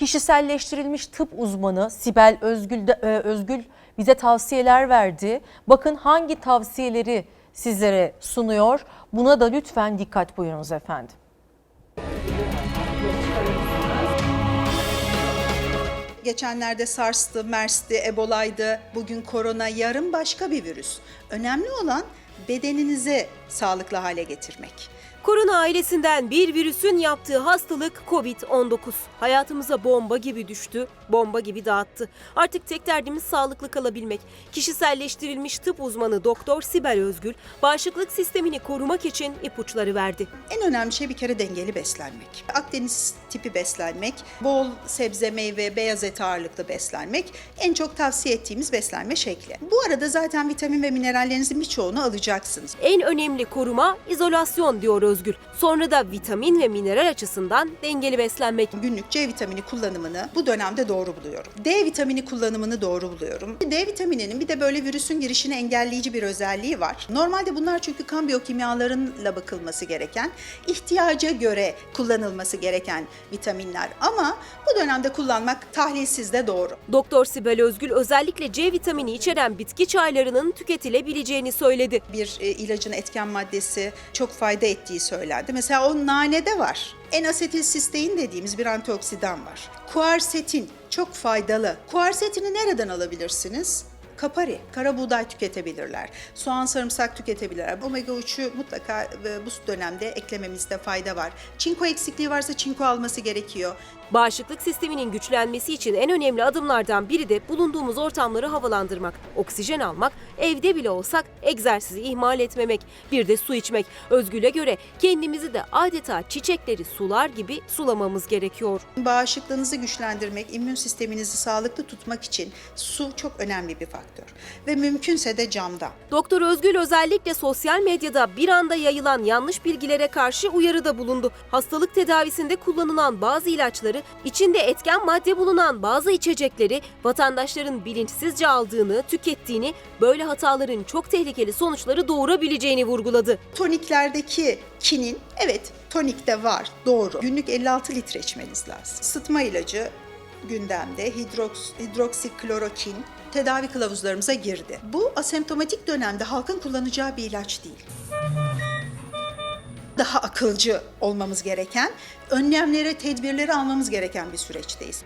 Kişiselleştirilmiş tıp uzmanı Sibel Özgül, de- e, Özgül bize tavsiyeler verdi. Bakın hangi tavsiyeleri sizlere sunuyor. Buna da lütfen dikkat buyurunuz efendim. Geçenlerde SARS'tı, MERS'ti, Ebola'ydı, bugün korona, yarın başka bir virüs. Önemli olan bedeninizi sağlıklı hale getirmek. Korona ailesinden bir virüsün yaptığı hastalık Covid-19. Hayatımıza bomba gibi düştü, bomba gibi dağıttı. Artık tek derdimiz sağlıklı kalabilmek. Kişiselleştirilmiş tıp uzmanı Doktor Sibel Özgül, bağışıklık sistemini korumak için ipuçları verdi. En önemli şey bir kere dengeli beslenmek. Akdeniz tipi beslenmek, bol sebze, meyve, beyaz et ağırlıklı beslenmek en çok tavsiye ettiğimiz beslenme şekli. Bu arada zaten vitamin ve minerallerinizin birçoğunu alacaksınız. En önemli koruma izolasyon diyor Özgül. Sonra da vitamin ve mineral açısından dengeli beslenmek. Günlük C vitamini kullanımını bu dönemde doğru buluyorum. D vitamini kullanımını doğru buluyorum. D vitamininin bir de böyle virüsün girişini engelleyici bir özelliği var. Normalde bunlar çünkü kan biyokimyalarıyla bakılması gereken, ihtiyaca göre kullanılması gereken vitaminler. Ama bu dönemde kullanmak tahlilsiz de doğru. Doktor Sibel Özgül özellikle C vitamini içeren bitki çaylarının tüketilebileceğini söyledi. Bir e, ilacın etken maddesi çok fayda ettiği söylendi. Mesela o nanede var. N-asetilsistein dediğimiz bir antioksidan var. Kuarsetin çok faydalı. Kuarsetini nereden alabilirsiniz? Kapari, kara buğday tüketebilirler. Soğan, sarımsak tüketebilirler. Omega 3'ü mutlaka e, bu dönemde eklememizde fayda var. Çinko eksikliği varsa çinko alması gerekiyor. Bağışıklık sisteminin güçlenmesi için en önemli adımlardan biri de bulunduğumuz ortamları havalandırmak, oksijen almak, evde bile olsak egzersizi ihmal etmemek, bir de su içmek. Özgül'e göre kendimizi de adeta çiçekleri sular gibi sulamamız gerekiyor. Bağışıklığınızı güçlendirmek, immün sisteminizi sağlıklı tutmak için su çok önemli bir faktör. Ve mümkünse de camdan. Doktor Özgül özellikle sosyal medyada bir anda yayılan yanlış bilgilere karşı uyarıda bulundu. Hastalık tedavisinde kullanılan bazı ilaçları, içinde etken madde bulunan bazı içecekleri vatandaşların bilinçsizce aldığını, tükettiğini, böyle hataların çok tehlikeli sonuçları doğurabileceğini vurguladı. Toniklerdeki kinin, evet tonikte var, doğru. Günlük 56 litre içmeniz lazım. Sıtma ilacı gündemde, hidroks, hidroksiklorokin tedavi kılavuzlarımıza girdi. Bu asemptomatik dönemde halkın kullanacağı bir ilaç değil. Daha akılcı olmamız gereken, önlemlere, tedbirleri almamız gereken bir süreçteyiz.